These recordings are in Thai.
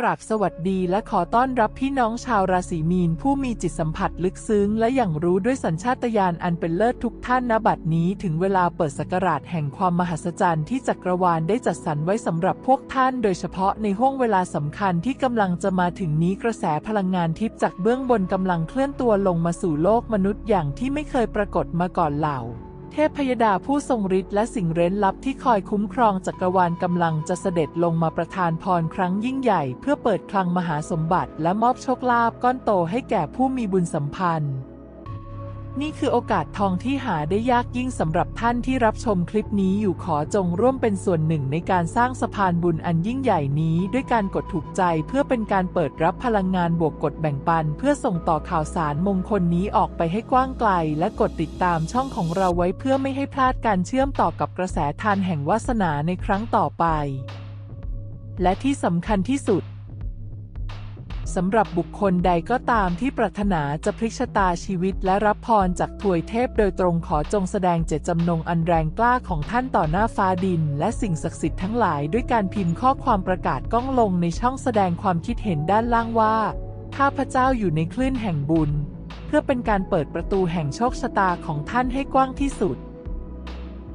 กราบสวัสดีและขอต้อนรับพี่น้องชาวราศีมีนผู้มีจิตสัมผัสลึกซึ้ง และอย่างรู้ด้วยสัญชาตญาณอันเป็นเลิศทุกท่านณบัดนี้ถึงเวลาเปิดสกราชแห่งความมหัศจรรย์ที่จักรวาลได้จัดสรรไว้สำหรับพวกท่าน โดยเฉพาะในห่วงเวลาสำคัญที่กำลังจะมาถึงนี้กระแสพลังงานทิพย์จากเบื้องบนกำลังเคลื่อนตัวลงมาสู่โลกมนุษย์อย่างที่ไม่เคยปรากฏมาก่อนเหล่า เทพพยดาผู้ทรงฤทธิ์และสิ่งเร้นลับที่คอยคุ้มครองจักรวาลกำลังจะเสด็จลงมาประทานพรครั้งยิ่งใหญ่ เพื่อเปิดคลังมหาสมบัติและมอบโชคลาภก้อนโตให้แก่ผู้มีบุญสัมพันธ์ นี่คือโอกาสทองที่หาได้ยากยิ่งสำหรับท่านที่รับชมคลิปนี้อยู่ขอจงร่วมเป็นส่วนหนึ่งในการสร้างสะพานบุญอันยิ่งใหญ่นี้ด้วยการกดถูกใจเพื่อเป็นการเปิดรับพลังงานบวกกดแบ่งปัน เพื่อส่งต่อข่าวสารมงคลนี้ออกไปให้กว้างไกล และกดติดตามช่องของเราไว้เพื่อไม่ให้พลาดการเชื่อมต่อกับกระแสทานแห่งวาสนาในครั้งต่อไป และที่สำคัญที่สุด สำหรับบุคคลใดก็ตามที่ปรารถนาจะพลิกชะตาชีวิตและรับพรจากถวยเทพโดยตรงขอจงแสดงเจตจำนงอันแรงกล้าของท่านต่อหน้าฟ้าดิน และสิ่งศักดิ์สิทธิ์ทั้งหลายด้วยการพิมพ์ข้อความประกาศก้องลงในช่องแสดงความคิดเห็นด้านล่างว่าข้าพเจ้าอยู่ในคลื่นแห่งบุญ เพื่อเป็นการเปิดประตูแห่งโชคชะตาของท่านให้กว้างที่สุด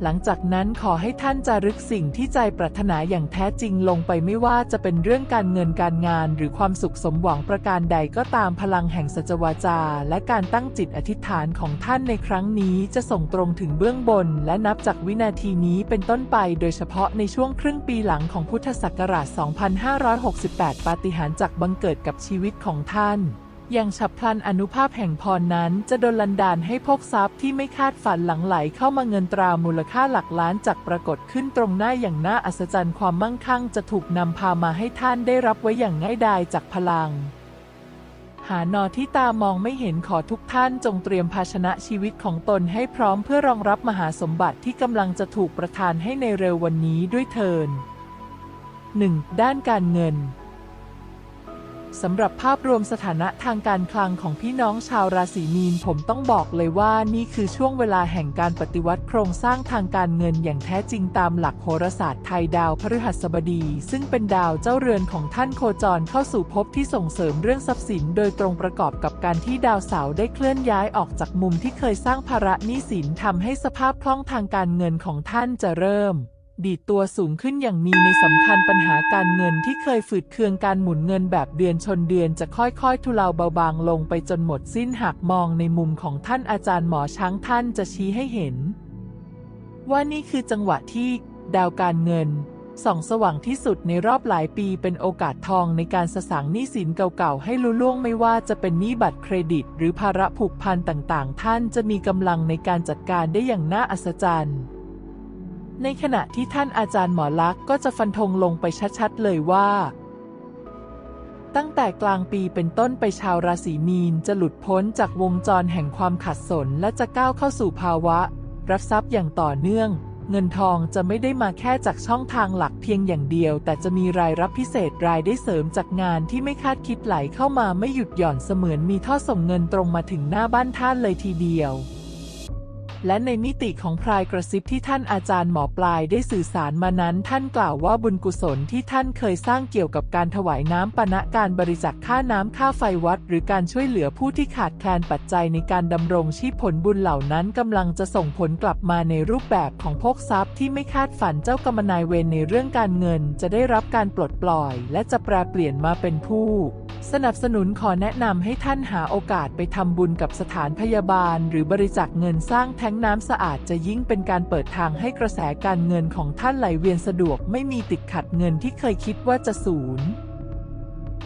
หลังจากนั้นขอให้ท่านจารึกสิ่งที่ใจปรารถนาอย่างแท้จริงลงไปไม่ว่าจะเป็นเรื่องการเงินการงาน หรือความสุขสมหวังประการใดก็ตามพลังแห่งสัจวาจา และการตั้งจิตอธิษฐานของท่านในครั้งนี้จะส่งตรงถึงเบื้องบน และนับจากวินาทีนี้เป็นต้นไปโดยเฉพาะในช่วงครึ่งปีหลังของพุทธศักราช 2568 ปาฏิหาริย์จากบังเกิดกับชีวิตของท่าน อย่างฉับพลันอนุภาพแห่งพรนั้นจะดลันดาลให้พกทรัพย์ที่ไม่คาดฝันหลังไหลเข้ามาเงินตรามูลค่าหลักล้านจากปรากฏขึ้นตรงหน้าอย่างน่าอัศจรรย์ความมั่งคั่งจะถูกนำพามาให้ท่านได้รับไว้อย่างง่ายดายจากพลัง หานอที่ตามองไม่เห็นขอทุกท่านจงเตรียมภาชนะชีวิตของตนให้พร้อมเพื่อรองรับมหาสมบัติที่กำลังจะถูกประทานให้ในเร็ววันนี้ด้วยเทิน 1. ด้านการเงิน สำหรับภาพรวมสถานะทางการคลังของพี่น้องชาวราศีมีนผมต้องบอกเลยว่านี่คือช่วงเวลาแห่งการปฏิวัติโครงสร้างทางการเงินอย่างแท้จริงตามหลักโหราศาสตร์ไทยดาวพฤหัสบดี ซึ่งเป็นดาวเจ้าเรือนของท่านโคจรเข้าสู่ภพที่ส่งเสริมเรื่องทรัพย์สิน โดยตรงประกอบกับการที่ดาวเสาร์ได้เคลื่อนย้ายออกจากมุมที่เคยสร้างภาระหนี้สินทำให้สภาพคล่องทางการเงินของท่านจะเริ่ม ดีดตัวสูงขึ้นอย่างมีในสำคัญปัญหาการเงินที่เคยฝืดเคืองการหมุนเงินแบบเดือนชนเดือนจะค่อยๆ ทุเลาเบาบางลงไปจนหมดสิ้นหากมองในมุมของท่านอาจารย์หมอช้างท่านจะชี้ให้เห็น ว่านี่คือจังหวะที่ดาวการเงินส่องสว่างที่สุดในรอบหลายปีเป็นโอกาสทองในการสสางหนี้สินเก่าๆ ให้ลุล่วงไม่ว่าจะเป็นหนี้บัตรเครดิต หรือภาระผูกพันต่างๆ ท่านจะมีกำลังในการจัดการได้อย่างน่าอัศจรรย์ ในขณะที่ท่านอาจารย์หมอลักษ์ก็จะฟันธงลงไปชัดๆ เลยว่า ตั้งแต่กลางปีเป็นต้นไปชาวราศีมีนจะหลุดพ้นจากวงจรแห่งความขัดสนและจะก้าวเข้าสู่ภาวะ รับทรัพย์อย่างต่อเนื่อง เงินทองจะไม่ได้มาแค่จากช่องทางหลักเพียงอย่างเดียว แต่จะมีรายรับพิเศษรายได้เสริมจากงานที่ไม่คาดคิดไหลเข้ามาไม่หยุดหย่อนเสมือนมีท่อส่งเงินตรงมาถึงหน้าบ้านท่านเลยทีเดียว และในมิติของพรายกระซิบที่ท่านอาจารย์หมอปลายได้สื่อสารมานั้น ท่านกล่าวว่าบุญกุศลที่ท่านเคยสร้างเกี่ยวกับการถวายน้ำปณะการบริจาคค่าน้ำค่าไฟวัด หรือการช่วยเหลือผู้ที่ขาดแคลนปัจจัยในการดำรงชีพผลบุญเหล่านั้นกำลังจะส่งผลกลับมาในรูปแบบของพกทรัพย์ที่ไม่คาดฝันเจ้ากรรมนายเวรในเรื่องการเงิน จะได้รับการปลดปล่อย และจะแปลเปลี่ยนมาเป็นผู้ สนับสนุนขอแนะนำให้ท่านหาโอกาสไปทำบุญกับสถานพยาบาล หรือบริจาคเงินสร้างแท้งน้ำสะอาดจะยิ่งเป็นการเปิดทางให้กระแสการเงินของท่านไหลเวียนสะดวกไม่มีติดขัดเงินที่เคยคิดว่าจะศูนย์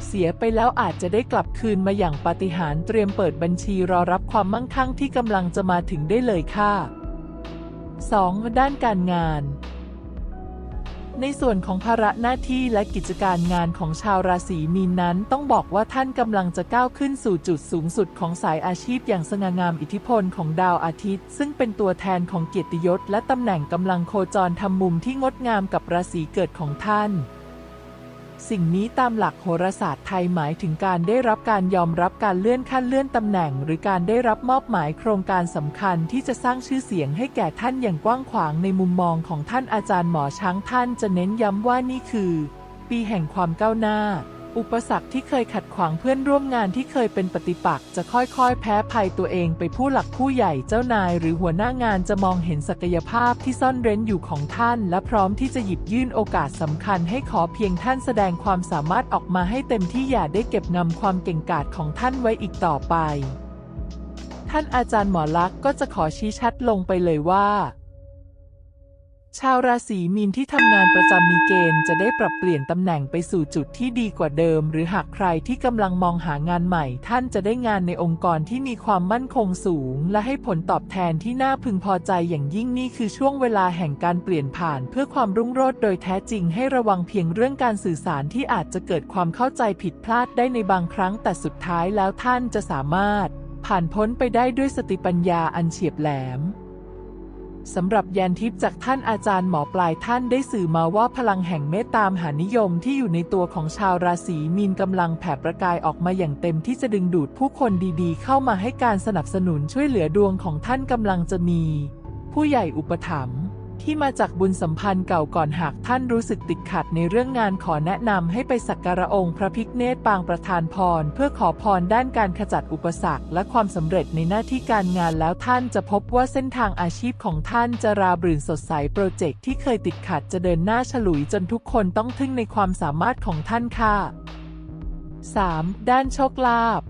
เสียไปแล้วอาจจะได้กลับคืนมาอย่างปาฏิหาริย์เตรียมเปิดบัญชีรอรับความมั่งคั่งที่กำลังจะมาถึงได้เลยค่ะ 2. ด้านการงาน ในส่วนของภาระหน้าที่และกิจการงานของชาวราศีมีนนั้น ต้องบอกว่าท่านกำลังจะก้าวขึ้นสู่จุดสูงสุดของสายอาชีพอย่างสง่างามอิทธิพลของดาวอาทิตย์ ซึ่งเป็นตัวแทนของเกียรติยศและตำแหน่งกำลังโคจรทำมุมที่งดงามกับราศีเกิดของท่าน สิ่งนี้ตามหลักโหราศาสตร์ไทยหมายถึงการได้รับการยอมรับการเลื่อนขั้นเลื่อนตำแหน่ง หรือการได้รับมอบหมายโครงการสำคัญที่จะสร้างชื่อเสียงให้แก่ท่านอย่างกว้างขวางในมุมมองของท่านอาจารย์หมอช้างท่านจะเน้นย้ำว่านี่คือ ปีแห่งความก้าวหน้า อุปสรรคที่เคยขัดขวางเพื่อนร่วมงานที่เคยเป็นปฏิปักษ์จะค่อยๆ แพ้ภัยตัวเองไปผู้หลักผู้ใหญ่เจ้านายหรือหัวหน้างานจะมองเห็นศักยภาพที่ซ่อนเร้นอยู่ของท่าน และพร้อมที่จะหยิบยื่นโอกาสสำคัญให้ขอเพียงท่านแสดงความสามารถออกมาให้เต็มที่อย่าได้เก็บงำความเก่งกาจของท่านไว้อีกต่อไป ท่านอาจารย์หมอลักษณ์ก็จะขอชี้ชัดลงไปเลยว่า ชาวราศีมีนที่ทำงานประจำมีเกณฑ์จะได้ปรับเปลี่ยนตำแหน่งไปสู่จุดที่ดีกว่าเดิม หรือหากใครที่กำลังมองหางานใหม่ ท่านจะได้งานในองค์กรที่มีความมั่นคงสูง และให้ผลตอบแทนที่น่าพึงพอใจอย่างยิ่งนี่คือช่วงเวลาแห่งการเปลี่ยนผ่าน เพื่อความรุ่งโรจน์โดยแท้จริงให้ระวังเพียงเรื่องการสื่อสารที่อาจจะเกิดความเข้าใจผิดพลาดได้ในบางครั้ง แต่สุดท้ายแล้วท่านจะสามารถ ผ่านพ้นไปได้ด้วยสติปัญญาอันเฉียบแหลม สำหรับยันทิพย์จากท่านอาจารย์หมอปลายท่านได้สื่อมาว่าพลังแห่งเมตตามหานิยมที่อยู่ในตัวของชาวราศีมีนกำลังแผ่ประกายออกมาอย่างเต็มที่จะดึงดูดผู้คนดีๆ เข้ามาให้การสนับสนุนช่วยเหลือดวงของท่านกำลังจะมี ผู้ใหญ่อุปถัมภ์ ที่มาจากบุญสัมพันธ์เก่าก่อนหากท่านรู้สึกติดขัดในเรื่องงานขอแนะนำให้ไปสักการะองค์พระพิฆเนศปางประธานพร เพื่อขอพรด้านการขจัดอุปสรรค และความสำเร็จในหน้าที่การงานแล้วท่านจะพบว่าเส้นทางอาชีพของท่านจะราบรื่นสดใสโปรเจกต์ที่เคยติดขัดจะเดินหน้าฉลุยจนทุกคนต้องทึ่งในความสามารถของท่านค่ะ 3. ด้านโชคลาภ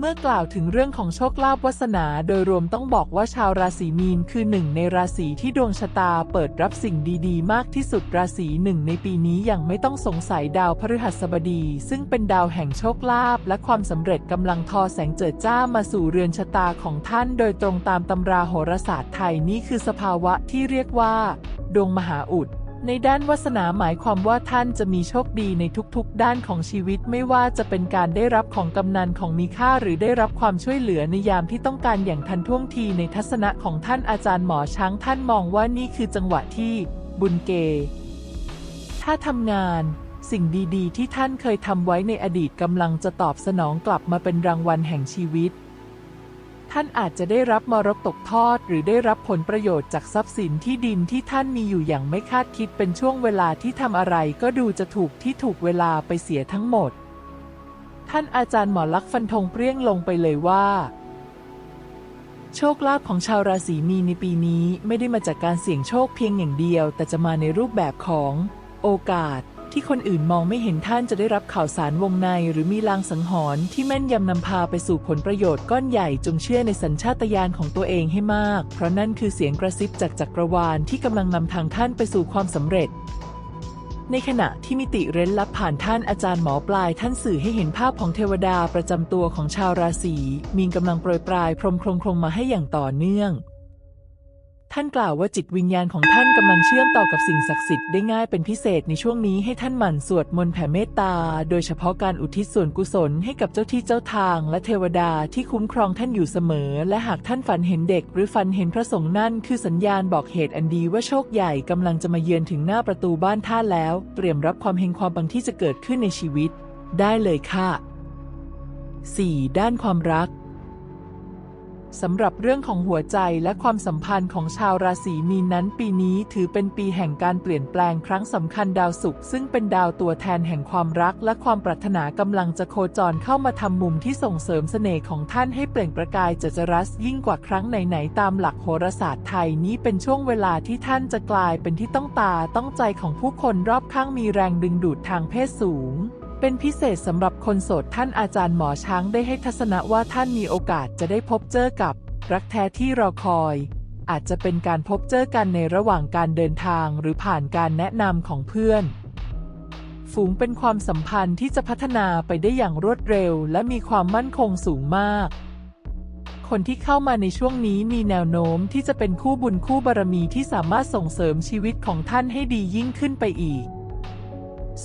เมื่อกล่าวถึงเรื่องของโชคลาภวาสนาโดยรวมต้องบอกว่าชาวราศีมีนคือหนึ่งในราศีที่ดวงชะตาเปิดรับสิ่งดี ๆ มากที่สุดราศีหนึ่งในปีนี้อยังไม่ต้องสงสัยดาวพฤหัสบดี ซึ่งเป็นดาวแห่งโชคลาภและความสำเร็จกำลังทอแสงเจิดจ้ามาสู่เรือนชะตาของท่านโดยตรงตามตำราโหราศาสตร์ไทยนี่คือสภาวะที่เรียกว่า ดวงมหาอุด ในด้านวาสนาหมายความว่าท่านจะมีโชคดีในทุกๆ ด้านของชีวิตไม่ว่าจะเป็นการได้รับของกำนันของมีค่าหรือได้รับความช่วยเหลือในยามที่ต้องการอย่างทันท่วงทีในทัศนะของท่านอาจารย์หมอช้างท่านมองว่านี่คือจังหวะที่บุญเก ถ้าทำงานสิ่งดีๆ ที่ท่านเคยทำไว้ในอดีตกำลังจะตอบสนองกลับมาเป็นรางวัลแห่งชีวิต ท่านอาจจะได้รับมรดกตกทอด หรือได้รับผลประโยชน์จากทรัพย์สินที่ดินที่ท่านมีอยู่อย่างไม่คาดคิดเป็นช่วงเวลาที่ทำอะไรก็ดูจะถูกที่ถูกเวลาไปเสียทั้งหมด ท่านอาจารย์หมอลักษณ์ฟันธงเปรี้ยงลงไปเลยว่าโชคลาภของชาวราศีมีนในปีนี้ไม่ได้มาจากการเสี่ยงโชคเพียงอย่างเดียว แต่จะมาในรูปแบบของโอกาส ที่คนอื่นมองไม่เห็นท่านจะได้รับข่าวสารวงใน หรือมีลางสังหรณ์ที่แม่นยำนำพาไปสู่ผลประโยชน์ก้อนใหญ่จงเชื่อในสัญชาตญาณของตัวเองให้มาก เพราะนั่นคือเสียงกระซิบจากจักรวาลที่กำลังนำทางท่านไปสู่ความสำเร็จในขณะที่มิติเร้นลับผ่านท่านอาจารย์หมอปลายท่านสื่อให้เห็นภาพของเทวดาประจำตัวของชาวราศีมีกำลังโปรยปลายพรมโครงโครงมาให้อย่างต่อเนื่อง ท่านกล่าวว่าจิตวิญญาณของท่านกำลังเชื่อมต่อกับสิ่งศักดิ์สิทธิ์ได้ง่ายเป็นพิเศษในช่วงนี้ให้ท่านหมั่นสวดมนต์แผ่เมตตา โดยเฉพาะการอุทิศส่วนกุศลให้กับเจ้าที่เจ้าทางและเทวดาที่คุ้มครองท่านอยู่เสมอ และหากท่านฝันเห็นเด็ก หรือฝันเห็นพระสงฆ์นั่นคือสัญญาณบอกเหตุอันดีว่าโชคใหญ่กำลังจะมาเยือนถึงหน้าประตูบ้านท่านแล้ว เตรียมรับความเฮงความปังที่จะเกิดขึ้นในชีวิต ได้เลยค่ะ 4. ด้านความรัก สำหรับเรื่องของหัวใจและความสัมพันธ์ของชาวราศีมีนนั้นปีนี้ถือเป็นปีแห่งการเปลี่ยนแปลงครั้งสำคัญดาวศุกร์ซึ่งเป็นดาวตัวแทนแห่งความรักและความปรารถนากำลังจะโคจรเข้ามาทำมุมที่ส่งเสริมเสน่ห์ของท่านให้เปล่งประกายจัจรัสยิ่งกว่าครั้งไหนๆตามหลักโหราศาสตร์ไทยนี้เป็นช่วงเวลาที่ท่านจะกลายเป็นที่ต้องตาต้องใจของผู้คนรอบข้างมีแรงดึงดูดทางเพศสูง เป็นพิเศษสำหรับคนโสดท่านอาจารย์หมอช้างได้ให้ทัศนะว่าท่านมีโอกาสจะได้พบเจอกับ รักแท้ที่รอคอย อาจจะเป็นการพบเจอกันในระหว่างการเดินทางหรือผ่านการแนะนำของเพื่อน ฝูงเป็นความสัมพันธ์ที่จะพัฒนาไปได้อย่างรวดเร็ว และมีความมั่นคงสูงมาก คนที่เข้ามาในช่วงนี้มีแนวโน้มที่จะเป็นคู่บุญคู่บารมีที่สามารถส่งเสริมชีวิตของท่านให้ดียิ่งขึ้นไปอีก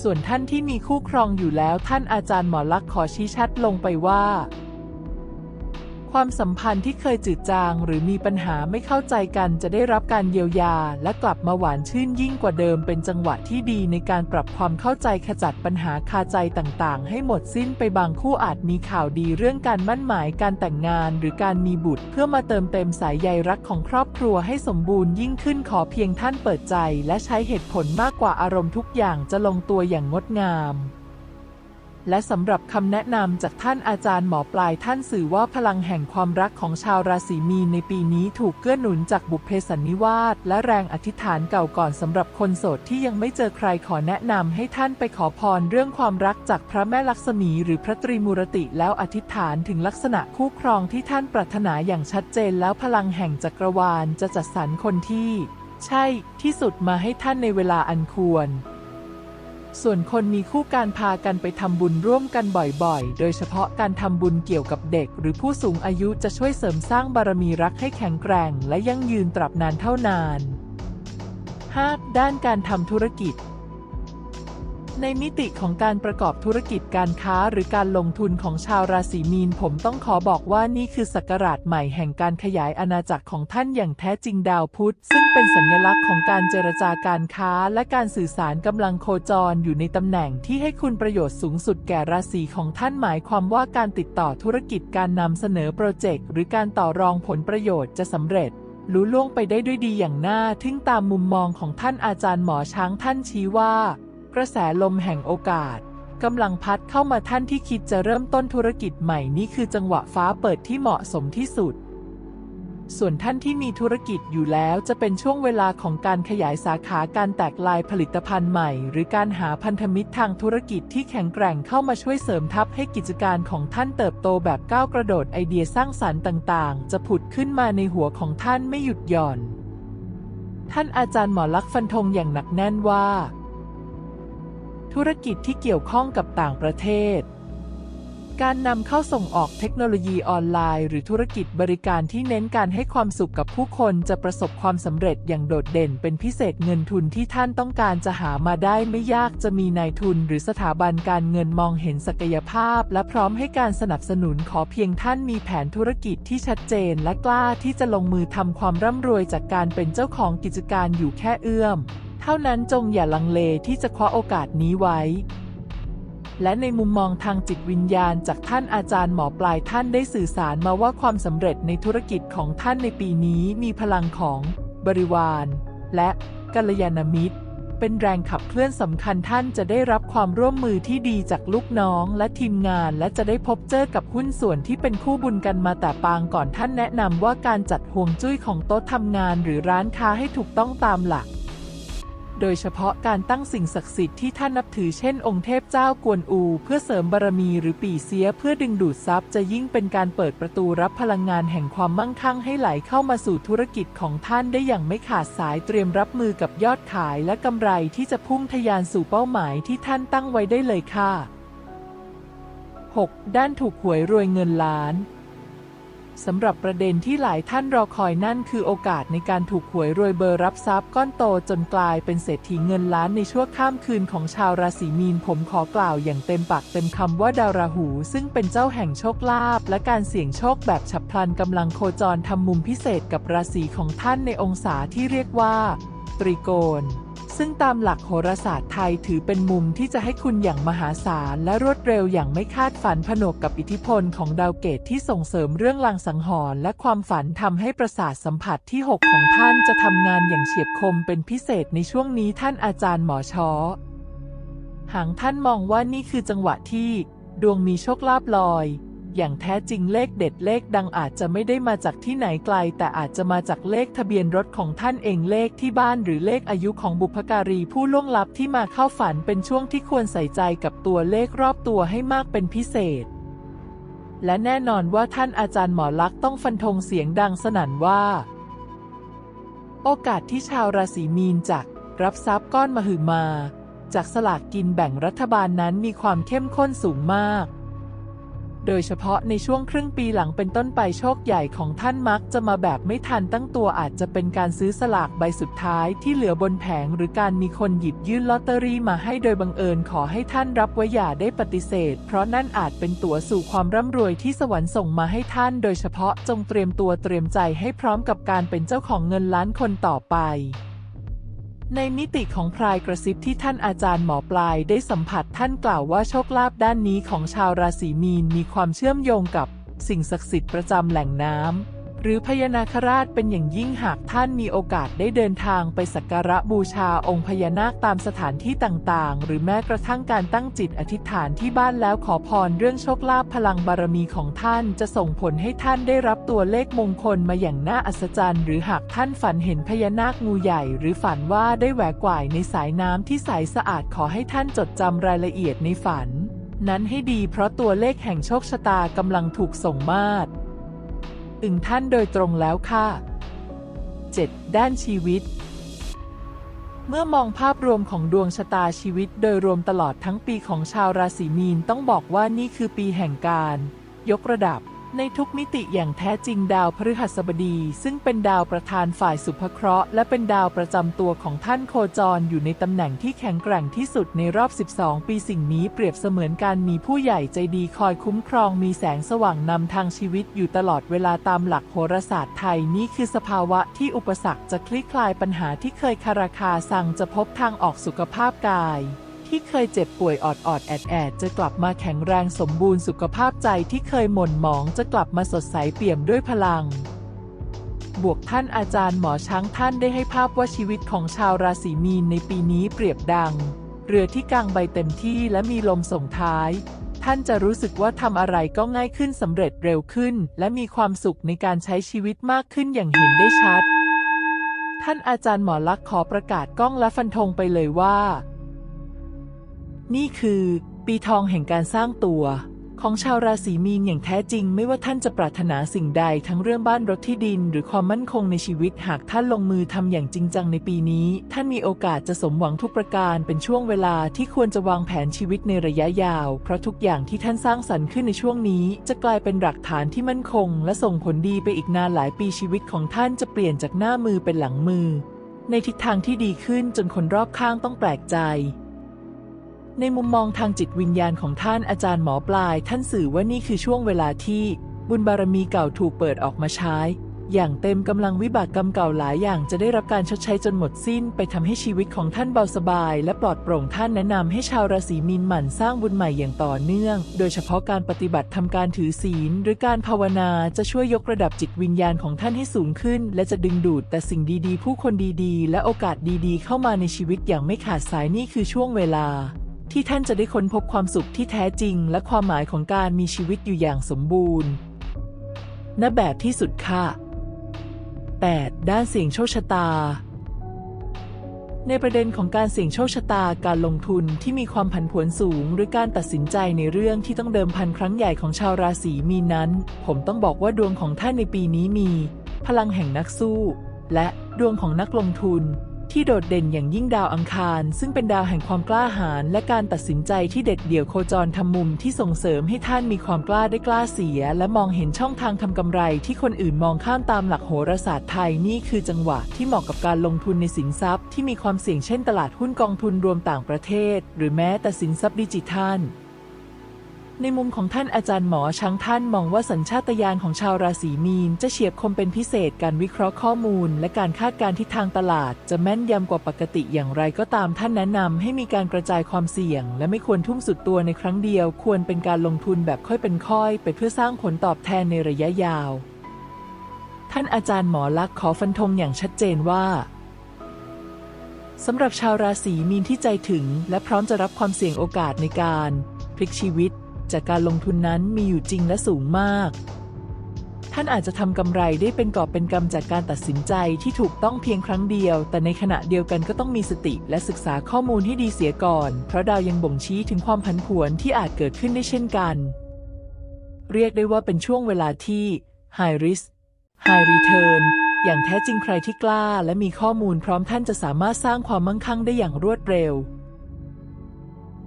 ส่วนท่านที่มีคู่ครองอยู่แล้วท่านอาจารย์หมอลักษ์ขอชี้ชัดลงไปว่า ความสัมพันธ์ที่เคยจืดจาง หรือมีปัญหาไม่เข้าใจกันจะได้รับการเยียวยา และกลับมาหวานชื่นยิ่งกว่าเดิมเป็นจังหวะที่ดีในการปรับความเข้าใจขจัดปัญหาคาใจต่างๆ ให้หมดสิ้นไปบางคู่อาจมีข่าวดีเรื่องการมั่นหมายการแต่งงาน หรือการมีบุตรเพื่อมาเติมเต็มสายใยรักของครอบครัวให้สมบูรณ์ยิ่งขึ้นขอเพียงท่านเปิดใจ และใช้เหตุผลมากกว่าอารมณ์ทุกอย่างจะลงตัวอย่างงดงาม และสำหรับคำแนะนำจากท่านอาจารย์หมอปลายท่านสื่อว่าพลังแห่งความรักของชาวราศีมีนในปีนี้ถูกเกื้อหนุนจากบุพเพสันนิวาสและแรงอธิษฐานเก่าก่อนสำหรับคนโสดที่ยังไม่เจอใครขอแนะนำให้ท่านไปขอพรเรื่องความรักจากพระแม่ลักษมีหรือพระตรีมูรติแล้วอธิษฐานถึงลักษณะคู่ครองที่ท่านปรารถนาอย่างชัดเจนแล้วพลังแห่งจักรวาลจะจัดสรรคนที่ ใช่ที่สุดมาให้ท่านในเวลาอันควร ส่วนคนมีคู่การพากันไปทำบุญร่วมกันบ่อยๆ โดยเฉพาะการทำบุญเกี่ยวกับเด็ก หรือผู้สูงอายุจะช่วยเสริมสร้างบารมีรักให้แข็งแกร่ง และยั่งยืนตราบนานเท่านาน 5. ด้านการทำธุรกิจ ในมิติของการประกอบธุรกิจการค้าหรือการลงทุนของชาวราศีมีน ผมต้องขอบอกว่านี่คือศักราชใหม่แห่งการขยายอาณาจักรของท่านอย่างแท้จริงดาวพุธ ซึ่งเป็นสัญลักษณ์ของการเจรจาการค้าและการสื่อสารกำลังโคจรอยู่ในตำแหน่งที่ให้คุณประโยชน์สูงสุดแก่ราศีของท่านหมายความว่าการติดต่อธุรกิจการนำเสนอโปรเจกต์หรือการต่อรองผลประโยชน์จะสำเร็จรู้ล่วงไปได้ด้วยดีอย่างน่าทึ่งตามมุมมองของท่านอาจารย์หมอช้างท่านชี้ว่า กระแสลมแห่งโอกาสกำลังพัดเข้ามาท่านที่คิดจะเริ่มต้นธุรกิจใหม่นี่คือจังหวะฟ้าเปิดที่เหมาะสมที่สุด ส่วนท่านที่มีธุรกิจอยู่แล้วจะเป็นช่วงเวลาของการขยายสาขาการแตกลายผลิตภัณฑ์ใหม่ หรือการหาพันธมิตรทางธุรกิจที่แข็งแกร่งเข้ามาช่วยเสริมทัพให้กิจการของท่านเติบโตแบบก้าวกระโดดไอเดียสร้างสรรค์ต่างๆ จะผุดขึ้นมาในหัวของท่านไม่หยุดหย่อน ท่านอาจารย์หมอลักษ์ฟันธงอย่างหนักแน่นว่า ธุรกิจที่เกี่ยวข้องกับต่างประเทศ การนำเข้าส่งออกเทคโนโลยีออนไลน์ หรือธุรกิจบริการที่เน้นการให้ความสุขกับผู้คนจะประสบความสำเร็จอย่างโดดเด่นเป็นพิเศษเงินทุนที่ท่านต้องการจะหามาได้ไม่ยากจะมีนายทุน หรือสถาบันการเงินมองเห็นศักยภาพ และพร้อมให้การสนับสนุนขอเพียงท่านมีแผนธุรกิจที่ชัดเจน และกล้าที่จะลงมือทำความร่ำรวยจากการเป็นเจ้าของกิจการอยู่แค่เอื้อม เท่านั้นจงอย่าลังเลที่จะคว้าโอกาสนี้ไว้ และในมุมมองทางจิตวิญญาณจากท่านอาจารย์หมอปลายท่านได้สื่อสารมาว่าความสำเร็จในธุรกิจของท่านในปีนี้มีพลังของบริวาร และกัลยาณมิตร เป็นแรงขับเคลื่อนสำคัญท่านจะได้รับความร่วมมือที่ดีจากลูกน้องและทีมงาน และจะได้พบเจอกับหุ้นส่วนที่เป็นคู่บุญกันมาแต่ปางก่อนท่านแนะนำว่าการจัดห่วงจุ้ยของโต๊ะทำงานหรือร้านค้าให้ถูกต้องตามหลัก โดยเฉพาะการตั้งสิ่งศักดิ์สิทธิ์ที่ท่านนับถือเช่นองค์เทพเจ้ากวนอู เพื่อเสริมบารมีหรือปีเสียเพื่อดึงดูดทรัพย์จะยิ่งเป็นการเปิดประตูรับพลังงานแห่งความมั่งคั่งให้ไหลเข้ามาสู่ธุรกิจของท่านได้อย่างไม่ขาดสายเตรียมรับมือกับยอดขายและกำไรที่จะพุ่งทะยานสู่เป้าหมายที่ท่านตั้งไว้ได้เลยค่ะ 6. ด้านถูกหวยรวยเงินล้าน สำหรับประเด็นที่หลายท่านรอคอยนั่นคือโอกาสในการถูกหวยรวยเบอร์รับทรัพย์ก้อนโตจนกลายเป็นเศรษฐีเงินล้านในชั่วข้ามคืนของชาวราศีมีนผมขอกล่าวอย่างเต็มปากเต็มคำว่าดาวราหู ซึ่งเป็นเจ้าแห่งโชคลาภและการเสี่ยงโชคแบบฉับพลันกำลังโคจรทำมุมพิเศษกับราศีของท่านในองศาที่เรียกว่า ตรีโกณ ซึ่งตามหลักโหราศาสตร์ไทยถือเป็นมุมที่จะให้คุณอย่างมหาศาลและรวดเร็วอย่างไม่คาดฝันผนวกกับอิทธิพลของดาวเกตที่ส่งเสริมเรื่องลางสังหรณ์และความฝันทำให้ประสาทสัมผัสที่ 6 ของท่านจะทำงานอย่างเฉียบคมเป็นพิเศษในช่วงนี้ท่านอาจารย์หมอชอหางท่านมองว่านี่คือจังหวะที่ ดวงมีโชคลาภลอย อย่างแท้จริงเลขเด็ดเลขดังอาจจะไม่ได้มาจากที่ไหนไกล แต่อาจจะมาจากเลขทะเบียนรถของท่านเองเลขที่บ้านหรือเลขอายุของบุพการีผู้ล่วงลับที่มาเข้าฝันเป็นช่วงที่ควรใส่ใจกับตัวเลขรอบตัวให้มากเป็นพิเศษ และแน่นอนว่าท่านอาจารย์หมอลักษ์ต้องฟันธงเสียงดังสนั่นว่า โอกาสที่ชาวราศีมีนจะรับทรัพย์ก้อนมหึมา จากสลากกินแบ่งรัฐบาลนั้นมีความเข้มข้นสูงมาก โดยเฉพาะในช่วงครึ่งปีหลังเป็นต้นไปโชคใหญ่ของท่านมักจะมาแบบไม่ทันตั้งตัวอาจจะเป็นการซื้อสลากใบสุดท้ายที่เหลือบนแผง หรือการมีคนหยิบยื่นลอตเตอรี่มาให้โดยบังเอิญขอให้ท่านรับไว้อย่าได้ปฏิเสธ เพราะนั่นอาจเป็นตั๋วสู่ความร่ำรวยที่สวรรค์ส่งมาให้ท่าน โดยเฉพาะจงเตรียมตัวเตรียมใจให้พร้อมกับการเป็นเจ้าของเงินล้านคนต่อไป ในมิติของพรายกระซิบที่ท่านอาจารย์หมอปลายได้สัมผัสท่านกล่าวว่าโชคลาภด้านนี้ของชาวราศีมีนมีความเชื่อมโยงกับสิ่งศักดิ์สิทธิ์ประจำแหล่งน้ำ หรือพญานาคราชเป็นอย่างยิ่งหากท่านมีโอกาสได้เดินทางไปสักการะบูชาองค์พญานาคตามสถานที่ต่างๆ หรือแม้กระทั่งการตั้งจิตอธิษฐานที่บ้านแล้วขอพรเรื่องโชคลาภพลังบารมีของท่านจะส่งผลให้ท่านได้รับตัวเลขมงคลมาอย่างน่าอัศจรรย์ หรือหากท่านฝันเห็นพญานาคงูใหญ่ หรือฝันว่าได้แหวกว่ายในสายน้ำที่ใสสะอาดขอให้ท่านจดจำรายละเอียดในฝัน นั้นให้ดีเพราะตัวเลขแห่งโชคชะตากำลังถูกส่งมาตร อึงท่านโดยตรงแล้วค่ะ 7. ด้านชีวิต เมื่อมองภาพรวมของดวงชะตาชีวิตโดยรวมตลอดทั้งปีของชาวราศีมีนต้องบอกว่านี่คือปีแห่งการ ยกระดับ ในทุกมิติอย่างแท้จริงดาวพฤหัสบดี ซึ่งเป็นดาวประธานฝ่ายสุภเคราะห์และเป็นดาวประจำตัวของท่านโคจรอยู่ในตำแหน่งที่แข็งแกร่งที่สุดในรอบ 12 ปีสิ่งนี้เปรียบเสมือนการมีผู้ใหญ่ใจดีคอยคุ้มครองมีแสงสว่างนำทางชีวิตอยู่ตลอดเวลาตามหลักโหราศาสตร์ไทยนี่คือสภาวะที่อุปสรรคจะคลี่คลายปัญหาที่เคยคาราคาสั่งจะพบทางออกสุขภาพกาย ที่เคยเจ็บป่วยออดออดแอดแอดจะกลับมาแข็งแรงสมบูรณ์สุขภาพใจที่เคยหม่นหมองจะกลับมาสดใสเปี่ยมด้วยพลัง บวกท่านอาจารย์หมอช้างท่านได้ให้ภาพว่าชีวิตของชาวราศีมีนในปีนี้เปรียบดัง เรือที่กางใบเต็มที่และมีลมส่งท้ายท่านจะรู้สึกว่าทำอะไรก็ง่ายขึ้นสำเร็จเร็วขึ้น และมีความสุขในการใช้ชีวิตมากขึ้นอย่างเห็นได้ชัด ท่านอาจารย์หมอลักษ์ขอประกาศกล้องและฟันธงไปเลยว่า นี่คือ ปีทองแห่งการสร้างตัว ของชาวราศีมีนอย่างแท้จริง ไม่ว่าท่านจะปรารถนาสิ่งใดทั้งเรื่องบ้านรถที่ดิน หรือความมั่นคงในชีวิตหากท่านลงมือทำอย่างจริงจังในปีนี้ ท่านมีโอกาสจะสมหวังทุกประการเป็นช่วงเวลาที่ควรจะวางแผนชีวิตในระยะยาว เพราะทุกอย่างที่ท่านสร้างสรรค์ขึ้นในช่วงนี้ จะกลายเป็นหลักฐานที่มั่นคง และส่งผลดีไปอีกนานหลายปีชีวิตของท่านจะเปลี่ยนจากหน้ามือเป็นหลังมือ ในทิศทางที่ดีขึ้นจนคนรอบข้างต้องแปลกใจ ในมุมมองทางจิตวิญญาณของท่านอาจารย์หมอปลาย ท่านสื่อว่านี่คือช่วงเวลาที่บุญบารมีเก่าถูกเปิดออกมาใช้ อย่างเต็มกำลังวิบากกรรมเก่าหลายอย่างจะได้รับการชดใช้จนหมดสิ้น ไปทำให้ชีวิตของท่านเบาสบาย และปลอดโปร่งท่านแนะนำให้ชาวราศีมีนหมั่นสร้างบุญใหม่อย่างต่อเนื่อง โดยเฉพาะการปฏิบัติทำการถือศีล หรือการภาวนาจะช่วยยกระดับจิตวิญญาณของท่านให้สูงขึ้น และจะดึงดูดแต่สิ่งดีๆ ผู้คนดีๆ และโอกาสดีๆ เข้ามาในชีวิตอย่างไม่ขาดสายนี่คือช่วงเวลา ที่ท่านจะได้ค้นพบความสุขที่แท้จริง และความหมายของการมีชีวิตอยู่อย่างสมบูรณ์ณแบบที่สุดค่ะ 8. ด้านเสี่ยงโชคชะตา ในประเด็นของการเสี่ยงโชคชะตาการลงทุนที่มีความผันผวนสูง หรือการตัดสินใจในเรื่องที่ต้องเดิมพันครั้งใหญ่ของชาวราศีมีนนั้น ผมต้องบอกว่าดวงของท่านในปีนี้มี พลังแห่งนักสู้ และดวงของนักลงทุน ที่โดดเด่นอย่างยิ่งดาวอังคาร ซึ่งเป็นดาวแห่งความกล้าหาญและการตัดสินใจที่เด็ดเดี่ยวโคจรทำมุมที่ส่งเสริมให้ท่านมีความกล้าได้กล้าเสีย และมองเห็นช่องทางทำกำไรที่คนอื่นมองข้ามตามหลักโหราศาสตร์ไทยนี่คือจังหวะที่เหมาะกับการลงทุนในสินทรัพย์ที่มีความเสี่ยงเช่นตลาดหุ้นกองทุนรวมต่างประเทศ หรือแม้แต่สินทรัพย์ดิจิทัล ในมุมของท่านอาจารย์หมอช้างท่านมองว่าสัญชาตญาณของชาวราศีมีน จะเฉียบคมเป็นพิเศษการวิเคราะห์ข้อมูล และการคาดการณ์ทิศทางตลาด จะแม่นยำกว่าปกติอย่างไรก็ตามท่านแนะนำให้มีการกระจายความเสี่ยง และไม่ควรทุ่มสุดตัวในครั้งเดียว ควรเป็นการลงทุนแบบค่อยเป็นค่อย ไปเพื่อสร้างผลตอบแทนในระยะยาว ท่านอาจารย์หมอลักษ์ขอฟันธงอย่างชัดเจนว่าสำหรับชาวราศีมีนที่ใจถึง และพร้อมจะรับความเสี่ยงโอกาสในการพลิกชีวิต จากการลงทุนนั้นมีอยู่จริงและสูงมาก ท่านอาจจะทำกำไรได้เป็นกอบเป็นกำจากการตัดสินใจที่ถูกต้องเพียงครั้งเดียว แต่ในขณะเดียวกันก็ต้องมีสติและศึกษาข้อมูลให้ดีเสียก่อน เพราะดาวยังบ่งชี้ถึงความผันผวนที่อาจเกิดขึ้นได้เช่นกัน เรียกได้ว่าเป็นช่วงเวลาที่ High Risk High Return อย่างแท้จริงใครที่กล้า และมีข้อมูลพร้อมท่านจะสามารถสร้างความมั่งคั่งได้อย่างรวดเร็ว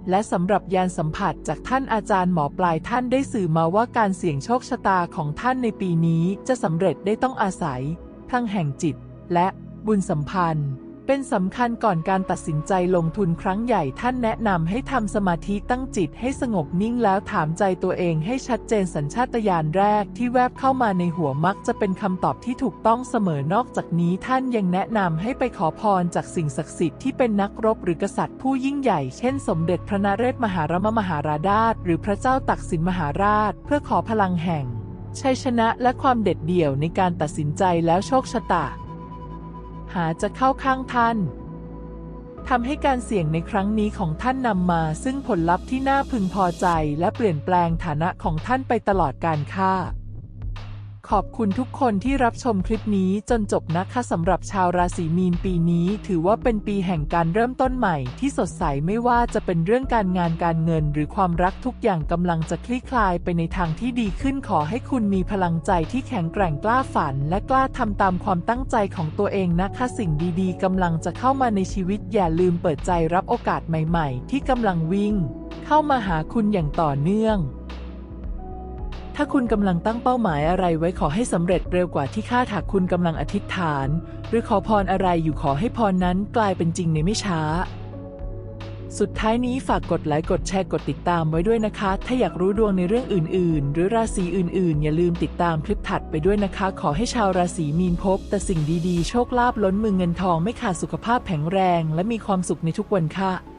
และสำหรับยานสัมผัสจากท่านอาจารย์หมอปลายท่านได้สื่อมาว่าการเสี่ยงโชคชะตาของท่านในปีนี้จะสำเร็จได้ต้องอาศัยพลังแห่งจิตและบุญสัมพันธ์ เป็นสำคัญก่อนการตัดสินใจลงทุนครั้งใหญ่ท่านแนะนำให้ทำสมาธิตั้งจิตให้สงบนิ่งแล้วถามใจตัวเองให้ชัดเจนสัญชาตญาณแรกที่แวบเข้ามาในหัวมักจะเป็นคำตอบที่ถูกต้องเสมอนอกจากนี้ท่านยังแนะนำให้ไปขอพรจากสิ่งศักดิ์สิทธิ์ที่เป็นนักรบหรือกษัตริย์ผู้ยิ่งใหญ่เช่นสมเด็จพระนเรศมหารมมหาราชาหรือพระเจ้าตักสินมหาราช เพื่อขอพลังแห่งชัยชนะและความเด็ดเดี่ยวในการตัดสินใจแล้วโชคชะตา หาจะเข้าข้างท่านทำให้การเสี่ยงในครั้งนี้ของท่านนำมาซึ่งผลลัพธ์ที่น่าพึงพอใจและเปลี่ยนแปลงฐานะของท่านไปตลอดการค่า ขอบคุณทุกคนที่รับชมคลิปนี้จนจบนะคะสำหรับชาวราศีมีนปีนี้ ถือว่าเป็นปีแห่งการเริ่มต้นใหม่ ที่สดใสไม่ว่าจะเป็นเรื่องการงานการเงิน หรือความรักทุกอย่างกำลังจะคลี่คลายไปในทางที่ดีขึ้นขอให้คุณมีพลังใจที่แข็งแกร่งกล้าฝัน และกล้าทำตามความตั้งใจของตัวเองนะคะสิ่งดีๆกำลังจะเข้ามาในชีวิตอย่าลืมเปิดใจรับโอกาสใหม่ ๆ ที่กำลังวิ่ง เข้ามาหาคุณอย่างต่อเนื่อง ถ้าคุณกำลังตั้งเป้าหมายอะไรไว้ขอให้สำเร็จเร็วกว่าที่คาดหากคุณกำลังอธิษฐาน หรือขอพรอะไรอยู่ขอให้พรนั้นกลายเป็นจริงในไม่ช้า สุดท้ายนี้ฝากกดไลค์กดแชร์กดติดตามไว้ด้วยนะคะ ถ้าอยากรู้ดวงในเรื่องอื่น ๆ หรือราศีอื่น ๆ อย่าลืมติดตามคลิปถัดไปด้วยนะคะ ขอให้ชาวราศีมีนพบ แต่สิ่งดีๆ โชคลาภล้นมือเงินทองไม่ขาดสุขภาพแข็งแรง และมีความสุขในทุกวันค่ะ